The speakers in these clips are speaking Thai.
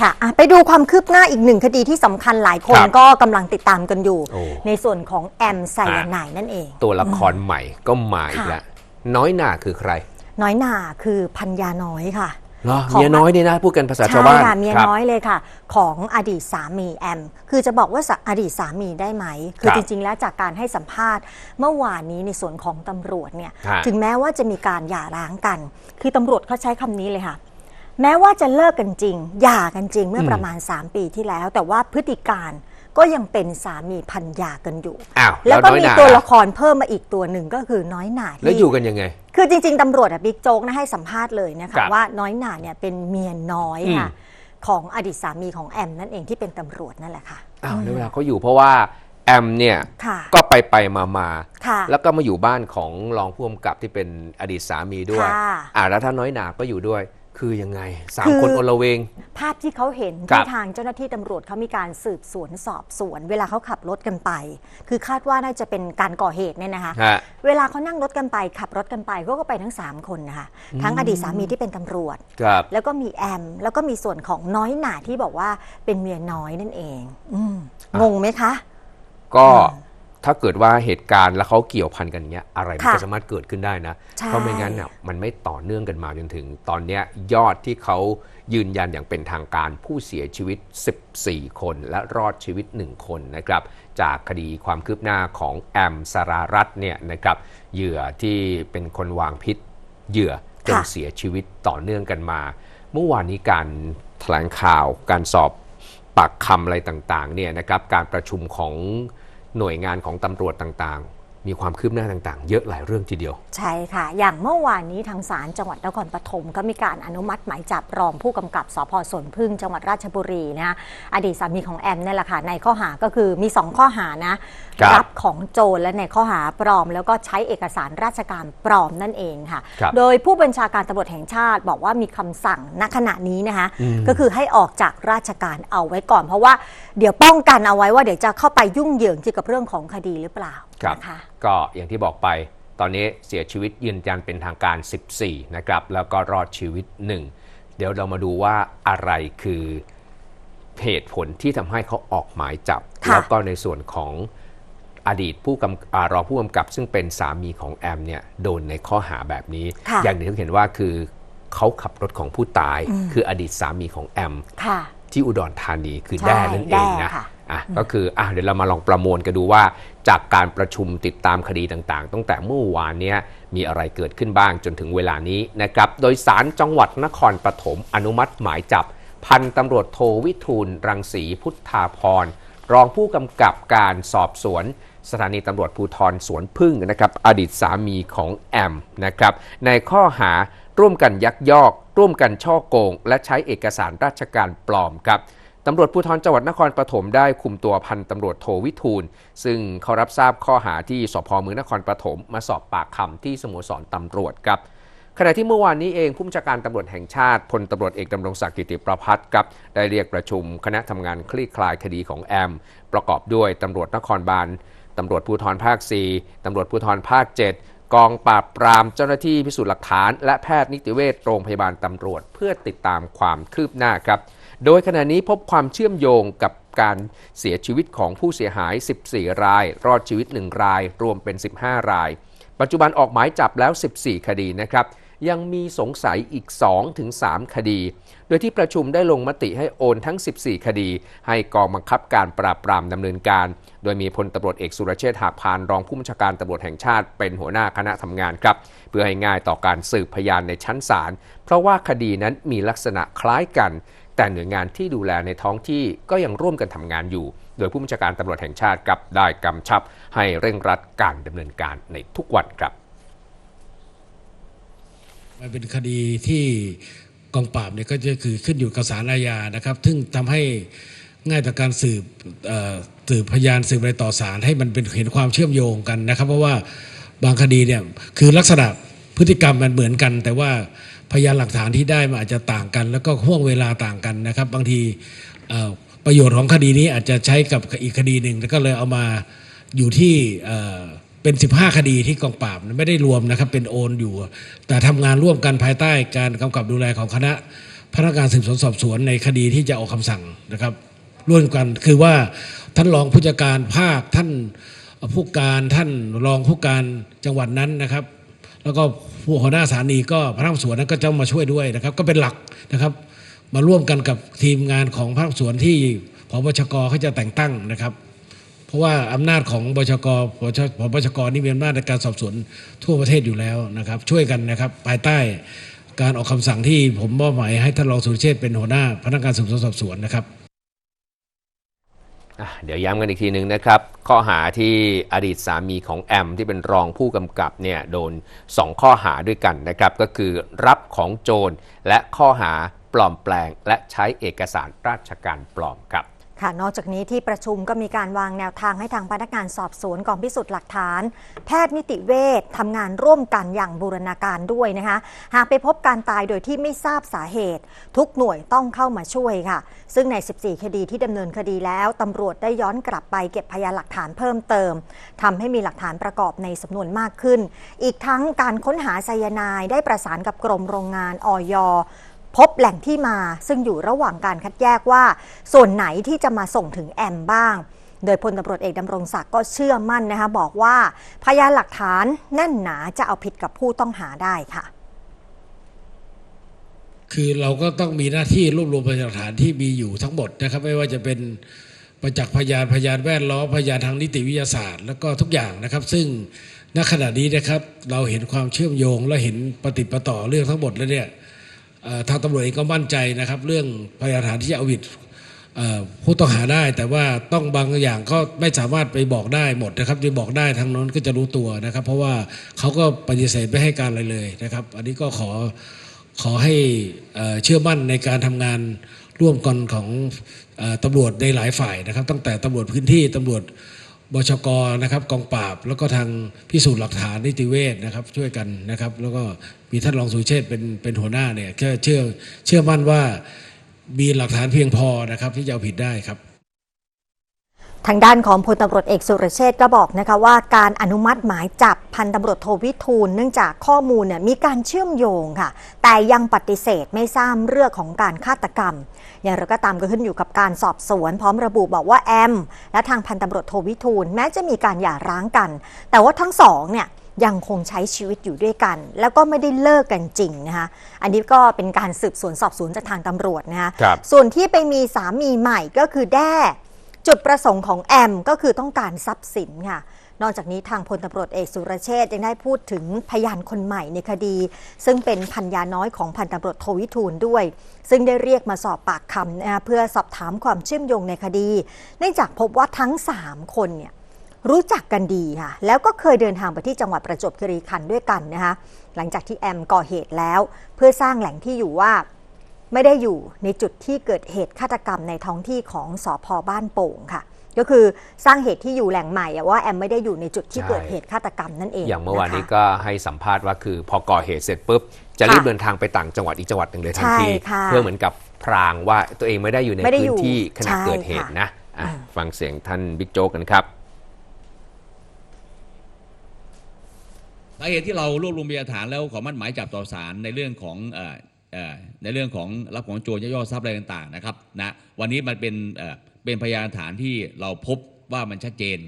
ค่ะอะ ไปดูความคืบหน้าอีกหนึ่งคดีที่สำคัญหลายคนครับก็กำลังติดตามกันอยู่ โอ้ ในส่วนของแอมไซยาไนด์นั่นเอง ตัวละครใหม่ก็มาอีกค่ะแล้วน้อยหนาคือใครน้อยหนาคือพัญญาน้อยค่ะ เหรอของ เมียน้อยเนี่ยนะ พูดกันภาษาชาวใช่บ้านค่ะเมียครับน้อยเลยค่ะ ของอดีตสามีแอม คือจะบอกว่าสะอดีตสามีได้ไหม คือครับจริง ๆ แล้วจากการให้สัมภาษณ์ เมื่อวานนี้ในส่วนของตำรวจเนี่ยฮะถึงแม้ว่าจะมีการหย่าร้างกัน คือตำรวจเขาใช้คำนี้เลยค่ะ แม้ว่าจะเลิกกันจริง หย่ากันจริงเมื่อประมาณ 3 ปีที่แล้ว แต่ว่าพฤติการก็ยังเป็นสามีพันยากันอยู่ อ้าวแล้วก็น้อยมีหนาตัวละครเพิ่มมาอีกตัวหนึ่งก็คือน้อยหนาแล้วที่ อยู่กันยังไง คือจริงๆ ตำรวจอะบิ๊กโจ๊กนะให้สัมภาษณ์เลยนะครัคะบว่าน้อยหนาเนี่ยเป็นเมียน้อยค่ะ อืมของอดีตสามีของแอมนั่นเองที่เป็นตำรวจนั่นแหละค่ะ อ้าวแล้วเวลาเขาอยู่เพราะว่าแอมเนี่ยค่ะก็ไปไปมามาค่ะ แล้วก็มาอยู่บ้านของรองผู้กำกับที่เป็นอดีตสามีด้วยค่ะ อ่าแล้วถ้าน้อยหนาก็อยู่ด้วย คือยังไงสามคือ คนโอละเวง ภาพที่เขาเห็นครัที่บทางเจ้าหน้าที่ตำรวจเขามีการสืบสวนสอบสวน เวลาเขาขับรถกันไป คือคาดว่าน่าจะเป็นการก่อเหตุเนี่ยนะคะ ฮะ เวลาเขานั่งรถกันไปขับรถกันไปเขาก็ไปทั้ง 3 คนนะคะทั้งอดีตสามีที่เป็นตำรวจ ครับ แล้วก็มีแอม แล้วก็มีส่วนของน้อยหนาที่บอกว่าเป็นเมียน้อยนั่นเอง อืมงงไหมคะ ก็ ถ้าเกิดว่าเหตุการณ์แล้วเขาเกี่ยวพันกันเนี้ยอะไรมันค่ะก็สามารถเกิดขึ้นได้นะใช่เพราะไม่งั้นเนี่ยมันไม่ต่อเนื่องกันมาจนถึง ตอนเนี้ยยอดที่เขายืนยันอย่างเป็นทางการผู้เสียชีวิต 14 คนและรอดชีวิต 1 คนนะครับ จากคดีความคืบหน้าของแอมสารารัตน์เนี่ยนะครับเหยื่อที่เป็นคนวางพิษเหยื่อจนค่ะเสียชีวิตต่อเนื่องกันมา เมื่อวานนี้การแถลงข่าวการสอบปากคำอะไรต่างๆเนี่ยนะครับการประชุมของ หน่วยงานของตำรวจต่าง มีความคืบหน้าต่างๆ เยอะหลายเรื่องทีเดียว ใช่ค่ะ อย่างเมื่อวานนี้ทางศาลจังหวัดนครปฐมก็มีการอนุมัติหมายจับรองผู้กำกับสพสวนพึ่งจังหวัดราชบุรีนะอดีตสามีของแอมนี่แหละค่ะในข้อหาก็คือมี 2 ข้อหานะ ครับรับของโจรและในข้อหาปลอม แล้วก็ใช้เอกสารราชการปลอมนั่นเองค่ะ ครับโดยผู้บัญชาการตำรวจแห่งชาติบอกว่ามีคำสั่งณขณะนี้นะคะอืม ก็คือให้ออกจากราชการเอาไว้ก่อน เพราะว่าเดี๋ยวป้องกันเอาไว้ว่าเดี๋ยวจะเข้าไปยุ่งเหยิงเกี่ยวกับเรื่องของคดีหรือเปล่าครับนะคะก็อย่างที่บอกไปตอนนี้เสียชีวิตยืนยันเป็นทางการ 14 นะครับ แล้วก็รอดชีวิต 1 เดี๋ยวเรามาดูว่าอะไรคือเหตุผลที่ทำให้เขาออกหมายจับค่ะแล้วก็ในส่วนของอดีตผู้กำอ่ารองผู้กำกับ ซึ่งเป็นสามีของแอมเนี่ยโดนในข้อหาแบบนี้ค่ะอย่างหนึ่งที่เห็นว่าคือเขาขับรถของผู้ตาย คืออดีตสามีของแอมค่ะที่อุดรธานีคือใช่แด้นั่นเองนะแด้ค่ะ อะก็คืออะเดี๋ยวเรามาลองประมวลกันดูว่า จากการประชุมติดตามคดีต่างๆ ตั้งแต่เมื่อวานเนี้ยมีอะไรเกิดขึ้นบ้างจนถึงเวลานี้นะครับโดยสารจังหวัดนครปฐมอนุมัติหมายจับ พันตำรวจโทวิทูลรังสีพุทธาพรรองผู้กำกับการสอบสวนสถานีตำรวจภูธรสวนพึ่งนะครับอดีตสามีของแอมนะครับในข้อหาร่วมกันยักยอก ร่วมกันช่อโกง และใช้เอกสารราชการปลอมครับ ตำรวจภูธรจังหวัดนครปฐมได้คุมตัวพันตำรวจโทวิทูล ซึ่งเขารับทราบข้อหาที่สพเมืองนครปฐมมาสอบปากคำที่สโมสรตำรวจครับขณะที่เมื่อวานนี้เองผู้บัญชาการตำรวจแห่งชาติพลตำรวจเอกดำรงศักดิ์กิติประพัฒน์ครับได้เรียกประชุมคณะทำงานคลี่คลายคดีของแอม ประกอบด้วยตำรวจนครบาลตำรวจภูธรภาค 4ตำรวจภูธรภาค 7 กองปราบปรามเจ้าหน้าที่พิสูจน์หลักฐาน และแพทย์นิติเวชโรงพยาบาลตำรวจเพื่อติดตามความคืบหน้าครับ โดยขณะนี้พบความเชื่อมโยงกับการเสียชีวิตของผู้เสียหาย 14 ราย รอดชีวิต 1 ราย รวมเป็น 15 ราย ปัจจุบันออกหมายจับแล้ว 14 คดีนะครับ ยังมีสงสัยอีก 2-3 คดี โดยที่ประชุมได้ลงมติให้โอนทั้ง 14 คดี ให้กองบังคับการปราบปรามดำเนินการ โดยมีพลตำรวจเอกสุรเชษฐ์หากพานรองผู้บัญชาการตำรวจแห่งชาติเป็นหัวหน้าคณะทำงานครับ เพื่อให้ง่ายต่อการสืบพยานในชั้นศาล เพราะว่าคดีนั้นมีลักษณะคล้ายกัน แต่หน่วยงานที่ดูแลในท้องที่ก็ยังร่วมกันทำงานอยู่ โดยผู้บัญชาการตำรวจแห่งชาติกับได้กำชับให้เร่งรัดการดำเนินการในทุกวันครับ มันเป็นคดีที่กองปราบเนี่ยก็จะคือขึ้นอยู่กับศาลอาญานะครับ ซึ่งทำให้ง่ายต่อการสืบเอ่อสืบพยานสืบอะไรต่อศาลให้มันเป็นเห็นความเชื่อมโยงกันนะครับ เพราะว่าบางคดีเนี่ยคือลักษณะพฤติกรรมมันเหมือนกัน แต่ว่า พยานหลักฐานที่ได้มันอาจจะต่างกัน แล้วก็ห่วงเวลาต่างกันนะครับ บางทีประโยชน์ของคดีนี้อาจจะใช้กับอีกคดีหนึ่งแล้วก็เลยเอามาอยู่ที่เป็น 15 คดีที่กองปราบไม่ได้รวมนะครับเป็นโอนอยู่ แต่ทำงานร่วมกันภายใต้การกำกับดูแลของคณะพนักงานสืบสวนสอบสวนในคดีที่จะออกคำสั่งนะครับ ร่วมกันคือว่าท่านรองผู้จัดการภาคท่านผู้การท่านรองผู้การจังหวัดนั้นนะครับ แล้วก็ผู้หัวหน้าสถานีก็พนักสวนนั้นก็จะมาช่วยด้วยนะครับ ก็เป็นหลักนะครับ มาร่วมกันกับทีมงานของพนักงานสวนที่พบชกเขาจะแต่งตั้งนะครับ เพราะว่าอำนาจของบชกพชพบชกนี่มีอำนาจในการสอบสวนทั่วประเทศอยู่แล้วนะครับ ช่วยกันนะครับภายใต้การออกคำสั่งที่ผมมอบหมายให้ท่านรองสุรเชษเป็นหัวหน้าพนักงานสืบสวนสอบสวนนะครับ เดี๋ยวย้ำกันอีกทีหนึ่งนะครับ ข้อหาที่อดีตสามีของแอม ที่เป็นรองผู้กำกับเนี่ยโดน 2 ข้อหาด้วยกันนะครับ ก็คือรับของโจรและข้อหาปลอมแปลง และใช้เอกสารราชการปลอมครับ ค่ะ นอกจากนี้ที่ประชุมก็มีการวางแนวทางให้ทางพนักงานสอบสวนกองพิสูจน์หลักฐาน แพทย์นิติเวชทำงานร่วมกันอย่างบูรณาการด้วยนะคะ หากไปพบการตายโดยที่ไม่ทราบสาเหตุ ทุกหน่วยต้องเข้ามาช่วยค่ะ ซึ่งใน 14 คดีที่ดำเนินคดีแล้วตำรวจได้ย้อนกลับไปเก็บพยานหลักฐานเพิ่มเติมทำให้มีหลักฐานประกอบในสำนวนมากขึ้น อีกทั้งการค้นหาไซยาไนด์ได้ประสานกับกรมโรงงานออย พบแหล่งที่มาซึ่งอยู่ระหว่างการคัดแยกว่า ส่วนไหนที่จะมาส่งถึงแอมบ้าง โดยพลตำรวจเอกดำรงศักดิ์ก็เชื่อมั่นนะคะบอกว่า พยานหลักฐานแน่นหนาจะเอาผิดกับผู้ต้องหาได้ค่ะ คือเราก็ต้องมีหน้าที่รวบรวมพยานหลักฐานที่มีอยู่ทั้งหมดนะครับ ไม่ว่าจะเป็นประจักษ์พยานพยานแวดล้อมพยานทางนิติวิทยาศาสตร์ แล้วก็ทุกอย่างนะครับ ซึ่งณขณะนี้นะครับเราเห็นความเชื่อมโยงและเห็นปฏิปต่อเรื่องทั้งหมดแล้วเนี่ย ทางตำรวจเองก็มั่นใจนะครับ เรื่องพยานฐานที่จะเอาผิดผู้ต้องหาได้ แต่ว่าต้องบางอย่างก็ไม่สามารถไปบอกได้หมดนะครับจะบอกได้ทางโน้นก็จะรู้ตัวนะครับ เพราะว่าเขาก็ปฏิเสธไม่ให้การอะไรเลยนะครับ อันนี้ก็ขอขอให้เอ่อเชื่อมั่นในการทำงานร่วมกันของอ่อตำรวจในหลายฝ่ายนะครับ ตั้งแต่ตำรวจพื้นที่ตำรวจ บชกนะครับกองปราบแล้วก็ทางพิสูจน์หลักฐานนิติเวชนะครับช่วยกันนะครับ แล้วก็มีท่านรองสุเชษเป็นเป็นหัวหน้าเนี่ยเชื่อเชื่อเชื่อมั่นว่ามีหลักฐานเพียงพอนะครับที่จะเอาผิดได้ครับ ทางด้านของพลตำรวจเอกสุรเชษฐ์ก็บอกนะคะว่าการอนุมัติหมายจับพันตำรวจโทวิทูลเนื่องจากข้อมูลเนี่ยมีการเชื่อมโยงค่ะ แต่ยังปฏิเสธไม่ทราบเรื่องของการฆาตกรรม อย่างไรก็ตามก็ขึ้นอยู่กับการสอบสวน พร้อมระบุบอกว่าแอม และทางพันตำรวจโทวิทูลแม้จะมีการหย่าร้างกัน แต่ว่าทั้งสองเนี่ยยังคงใช้ชีวิตอยู่ด้วยกัน แล้วก็ไม่ได้เลิกกันจริงนะคะอันนี้ก็เป็นการสืบสวนสอบสวนจากทางตำรวจนะคะครับส่วนที่ไปมีสามีใหม่ก็คือแด้ จุดประสงค์ของแอมก็คือต้องการทรัพย์สินค่ะ นอกจากนี้ทางพลตำรวจเอกสุรเชษยังได้พูดถึงพยานคนใหม่ในคดี ซึ่งเป็นพันยาน้อยของพันตำรวจโทวิทูลด้วย ซึ่งได้เรียกมาสอบปากคำนะเพื่อสอบถามความเชื่อมโยงในคดี เนื่องจากพบว่าทั้ง 3 คนเนี่ยรู้จักกันดีค่ะ แล้วก็เคยเดินทางไปที่จังหวัดประจวบคีรีขันธ์ด้วยกันนะคะ หลังจากที่แอมก่อเหตุแล้ว เพื่อสร้างแหล่งที่อยู่ว่า ไม่ได้อยู่ในจุดที่เกิดเหตุฆาตกรรมในท้องที่ของสอพบ้านโป่งค่ะ ก็คือสร้างเหตุที่อยู่แหล่งใหม่อะว่าแอมไม่ได้อยู่ในจุดที่ใช่เกิดเหตุฆาตกรรมนั่นเองอย่างเมื่อวานนี้ะคะก็ให้สัมภาษณ์ว่าคือพอก่อเหตุเสร็จปุ๊บจะรีบค่ะเดินทางไปต่างจังหวัดอีกจังหวัดหนึ่งเลยทันใช่ทีค่ะเพื่อเหมือนกับพรางว่าตัวเองไม่ได้อยู่ในไม่ได้พื้อยู่นที่ขณะใช่เกิดเหตุค่ะนะอะอืมฟังเสียงท่านบิ๊กโจ๊กกันครับสาเหตุที่เรารวบรวมพยานหลักฐานแล้วขอมั่นหมายจับต่อศาลในเรื่องของเอ่อเอ่อ ในเรื่องของรับของโจรย่อๆทรัพย์อะไรต่างๆนะครับนะวันนี้มันเป็นเป็นพยานฐานที่เราพบว่ามันชัดเจน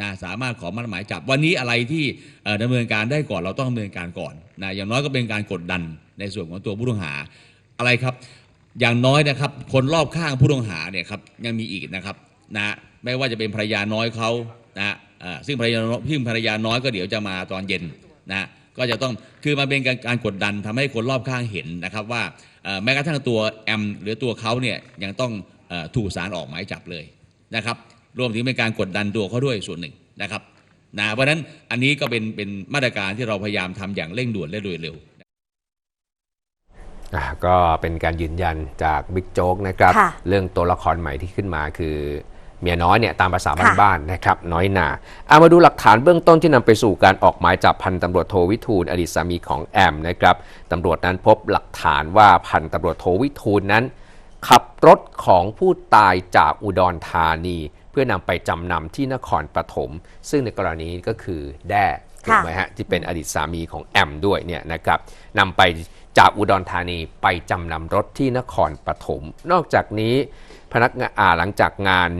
นะสามารถขอมั่นหมายจับวันนี้อะไรที่เอ่อดำเนินการได้ก่อนเราต้องดำเนินการก่อนนะอย่างน้อยก็เป็นการกดดันในส่วนของตัวผู้ต้องหาอะไรครับ อย่างน้อยนะครับ คนรอบข้างผู้ต้องหาเนี่ยครับยังมีอีกนะครับนะไม่ว่าจะเป็นภรรยาน้อยเขานะซึ่งภรรยาซึ่งภรรยาน้อยก็เดี๋ยวจะมาตอนเย็นนะ ก็จะต้องคือมันเป็นการการกดดันทำให้คนรอบข้างเห็นนะครับว่าเอ่อแม้กระทั่งตัวแอมหรือตัวเขาเนี่ยยังต้องเอ่อถูกสารออกหมายจับเลยนะครับรวมถึงเป็นการกดดันตัวเขาด้วยส่วนหนึ่งนะครับนะเพราะฉะนั้นอันนี้ก็เป็นเป็นมาตรการที่เราพยายามทำอย่างเร่งด่วนและโดยเร็วอะก็เป็นการยืนยันจากบิ๊กโจ๊กนะครับค่ะเรื่องตัวละครใหม่ที่ขึ้นมาคือ เมียน้อยเนี่ยตามภาษาค่ะบ้านๆนะครับน้อยหนาเอามาดูหลักฐานเบื้องต้นที่นำไปสู่การออกหมายจับพันตำรวจโทวิทูลอดีตสามีของแอมนะครับตำรวจนั้นพบหลักฐานว่าพันตำรวจโทวิทูลนั้น ขับรถของผู้ตายจากอุดรธานี เพื่อนำไปจำนำที่นครปฐมซึ่งในกรณีก็คือแด้ถูกไหมฮะที่เป็นอดีตสามีของแอมด้วยเนี่ยนะครับนำไปจากอุดรธานีไปจำนำรถที่นครปฐมนอกจากนี้พนักงานอ่าหลังจากงาน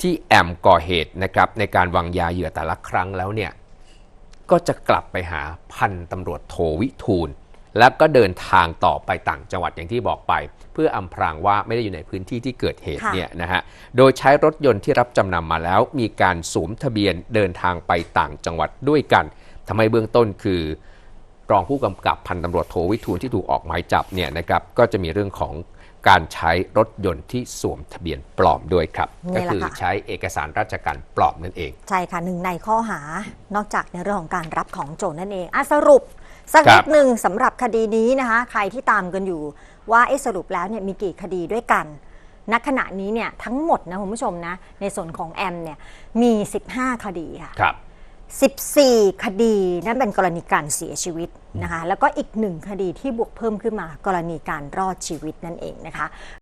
ที่แอมก่อเหตุนะครับในการวางยาเหยื่อแต่ละครั้งแล้วเนี่ยก็จะกลับไปหาพันตำรวจโทวิทูล แล้วก็เดินทางต่อไปต่างจังหวัดอย่างที่บอกไป เพื่ออำพรางว่าไม่ได้อยู่ในพื้นที่ที่เกิดเหตุค่ะเนี่ยนะฮะโดยใช้รถยนต์ที่รับจำนำมาแล้ว มีการสวมทะเบียนเดินทางไปต่างจังหวัดด้วยกันทำให้เบื้องต้นคือรองผู้กำกับพันตำรวจโทวิทูลที่ถูกออกหมายจับเนี่ยนะครับก็จะมีเรื่องของ การใช้รถยนต์ที่สวมทะเบียนปลอมด้วยครับนี่ก็แหละคือค่ะใช้เอกสารราชการปลอมนั่นเอง ใช่ค่ะหนึ่งในข้อหานอกจากในเรื่องของการรับของโจรนั่นเองอะสรุปสักครันิบดหนึ่งสำหรับคดีนี้นะคะ ใครที่ตามกันอยู่ว่าเอะสรุปแล้วเนี่ยมีกี่คดีด้วยกันณขณะนี้เนี่ยทั้งหมดนะคุณผู้ชมนะในส่วนของแอมเนี่ยมี 15 คดีค่ะครับ 14 คดีนั่นเป็นกรณีการเสียชีวิตนะคะแล้วก็อีกหนึ่งคดีที่บวกเพิ่มขึ้นมา กรณีการรอดชีวิตนั่นเองนะคะ